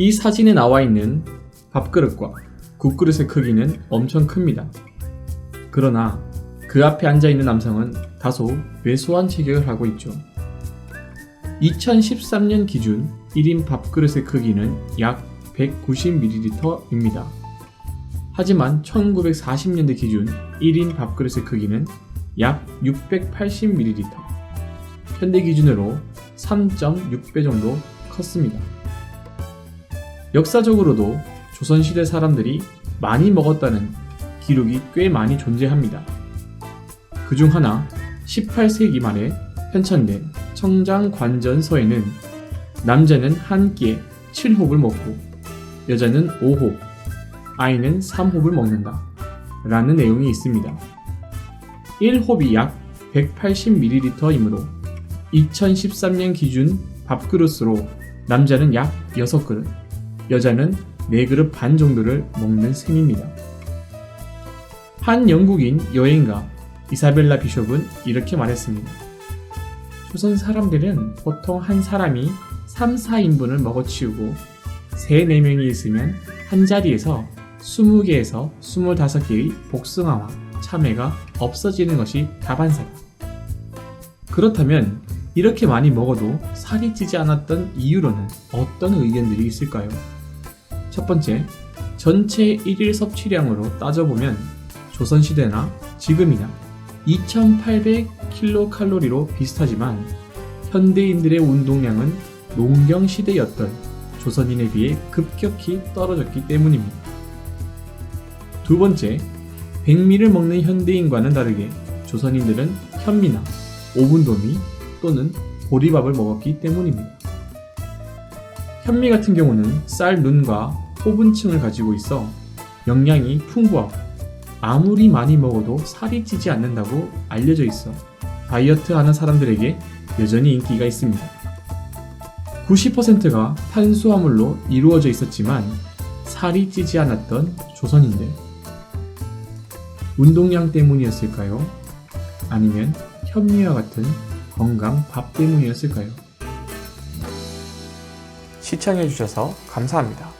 이 사진에 나와 있는 밥그릇과 국그릇의 크기는 엄청 큽니다. 그러나 그 앞에 앉아 있는 남성은 다소 왜소한 체격을 하고 있죠. 2013년 기준 1인 밥그릇의 크기는 약 190ml입니다. 하지만 1940년대 기준 1인 밥그릇의 크기는 약 680ml. 현대 기준으로 3.6배 정도 컸습니다. 역사적으로도 조선시대 사람들이 많이 먹었다는 기록이 꽤 많이 존재합니다. 그 중 하나 18세기 말에 편찬된 청장관전서에는 남자는 한 끼에 7홉을 먹고 여자는 5홉, 아이는 3홉을 먹는다. 라는 내용이 있습니다. 1홉이 약 180ml이므로 2013년 기준 밥그릇으로 남자는 약 6그릇, 여자는 4그릇 반 정도를 먹는 셈입니다. 한 영국인 여행가 이사벨라 비숍은 이렇게 말했습니다. 조선 사람들은 보통 한 사람이 3, 4인분을 먹어치우고 3, 4명이 있으면 한 자리에서 20개에서 25개의 복숭아와 참외가 없어지는 것이 다반사다. 그렇다면 이렇게 많이 먹어도 살이 찌지 않았던 이유로는 어떤 의견들이 있을까요? 첫 번째, 전체 1일 섭취량으로 따져보면 조선시대나 지금이나 2800kcal로 비슷하지만 현대인들의 운동량은 농경시대였던 조선인에 비해 급격히 떨어졌기 때문입니다. 두 번째, 백미를 먹는 현대인과는 다르게 조선인들은 현미나 오분도미 또는 보리밥을 먹었기 때문입니다. 현미 같은 경우는 쌀 눈과 호분층을 가지고 있어 영양이 풍부하고 아무리 많이 먹어도 살이 찌지 않는다고 알려져 있어 다이어트 하는 사람들에게 여전히 인기가 있습니다. 90%가 탄수화물로 이루어져 있었지만 살이 찌지 않았던 조선인들. 운동량 때문이었을까요? 아니면 현미와 같은 건강 밥 때문이었을까요? 시청해주셔서 감사합니다.